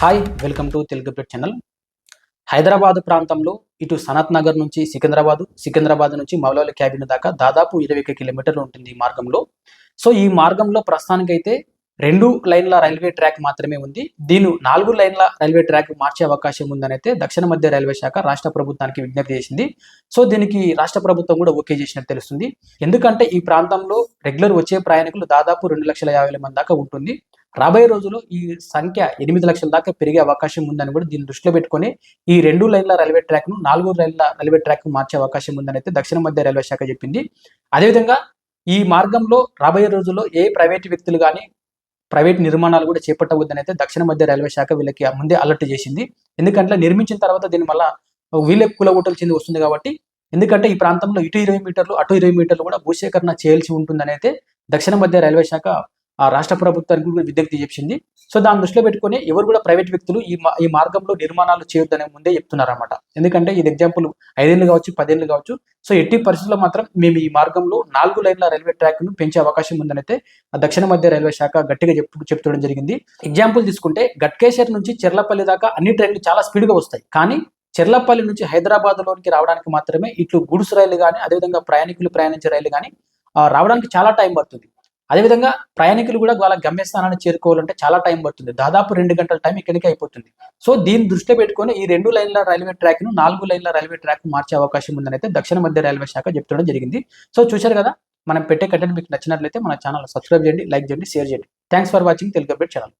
Hi welcome to Telugu blood channel Hyderabad ప్రాంతంలో ఇటు సనత్ నగర్ నుంచి సికింద్రాబాద్ సికింద్రాబాద్ నుంచి మౌలాలి క్యాబిన్ దాకా దాదాపు ఇరవై ఒక కిలోమీటర్లు ఉంటుంది ఈ మార్గంలో. సో ఈ మార్గంలో ప్రస్తుతానికైతే రెండు లైన్ల రైల్వే ట్రాక్ మాత్రమే ఉంది. దీని నాలుగు లైన్ల రైల్వే ట్రాక్ మార్చే అవకాశం ఉందని అయితే దక్షిణ మధ్య రైల్వే శాఖ రాష్ట్ర ప్రభుత్వానికి విజ్ఞప్తి చేసింది. సో దీనికి రాష్ట్ర ప్రభుత్వం కూడా ఓకే చేసినట్టు తెలుస్తుంది. ఎందుకంటే ఈ ప్రాంతంలో రెగ్యులర్ వచ్చే ప్రయాణికులు దాదాపు రెండు లక్షల యాభై వేల మంది దాకా ఉంటుంది. రాబోయే రోజుల్లో ఈ సంఖ్య ఎనిమిది లక్షల దాకా పెరిగే అవకాశం ఉందని కూడా దీన్ని దృష్టిలో పెట్టుకొని ఈ రెండు లైన్ల రైల్వే ట్రాక్ను నాలుగు లైన్ల రైల్వే ట్రాక్ మార్చే అవకాశం ఉందని అయితే దక్షిణ మధ్య రైల్వే శాఖ చెప్పింది. అదేవిధంగా ఈ మార్గంలో రాబోయే రోజుల్లో ఏ ప్రైవేట్ వ్యక్తులు కానీ ప్రైవేట్ నిర్మాణాలు కూడా చేపట్టవద్దని అయితే దక్షిణ మధ్య రైల్వే శాఖ వీళ్ళకి ముందే అలర్ట్ చేసింది. ఎందుకంటే నిర్మించిన తర్వాత దీని వల్ల వీళ్ళకి కులగొట్టలు చెంది వస్తుంది కాబట్టి ఎందుకంటే ఈ ప్రాంతంలో ఇటు ఇరవై మీటర్లు అటు ఇరవై మీటర్లు కూడా భూసేకరణ చేయాల్సి ఉంటుందని అయితే దక్షిణ మధ్య రైల్వే శాఖ రాష్ట్ర ప్రభుత్వానికి కూడా విజ్ఞప్తి చేసింది. సో దాన్ని దృష్టిలో పెట్టుకొని ఎవరు కూడా ప్రైవేట్ వ్యక్తులు ఈ ఈ మార్గంలో నిర్మాణాలు చేయొద్దనే ముందే చెప్తున్నారన్నమాట. ఎందుకంటే ఇది ఎగ్జాంపుల్ ఐదేళ్ళు కావచ్చు పదేళ్ళు కావచ్చు. సో ఎట్టి పరిస్థితుల్లో మాత్రం మేము ఈ మార్గంలో నాలుగు లైన్ల రైల్వే ట్రాక్ను పెంచే అవకాశం ఉందని అయితే దక్షిణ మధ్య రైల్వే శాఖ గట్టిగా చెప్పు చెప్తుండడం జరిగింది. ఎగ్జాంపుల్ తీసుకుంటే గట్కేశ్వర్ నుంచి చెర్లపల్లి దాకా అన్ని ట్రైన్లు చాలా స్పీడ్గా వస్తాయి. కానీ చెర్లపల్లి నుంచి హైదరాబాద్ లోనికి రావడానికి మాత్రమే ఇట్లు గుడ్స్ రైలు కానీ అదేవిధంగా ప్రయాణికులు ప్రయాణించే రైలు కానీ రావడానికి చాలా టైం పడుతుంది. అదేవిధంగా ప్రయాణికులు కూడా వాళ్ళ గమ్యస్థానాన్ని చేరుకోవాలంటే చాలా టైం పడుతుంది. దాదాపు రెండు గంటల టైం ఇక్కడికి అయిపోతుంది. సో దీన్ని దృష్టిలో పెట్టుకొని ఈ రెండు లైన్ల రైల్వే ట్రాక్ను నాలుగు లైన్ల రైల్వే ట్రాక్ మార్చే అవకాశం ఉందని అయితే దక్షిణ మధ్య రైల్వే శాఖ చెప్తడం జరిగింది. సో చూశారు కదా మనం పెట్టే కంటెంట్ మీకు నచ్చినట్లయితే మన ఛానల్ సబ్స్క్రైబ్ చేయండి లైక్ చేయండి షేర్ చేయండి. Thanks for watching Telugu update channel.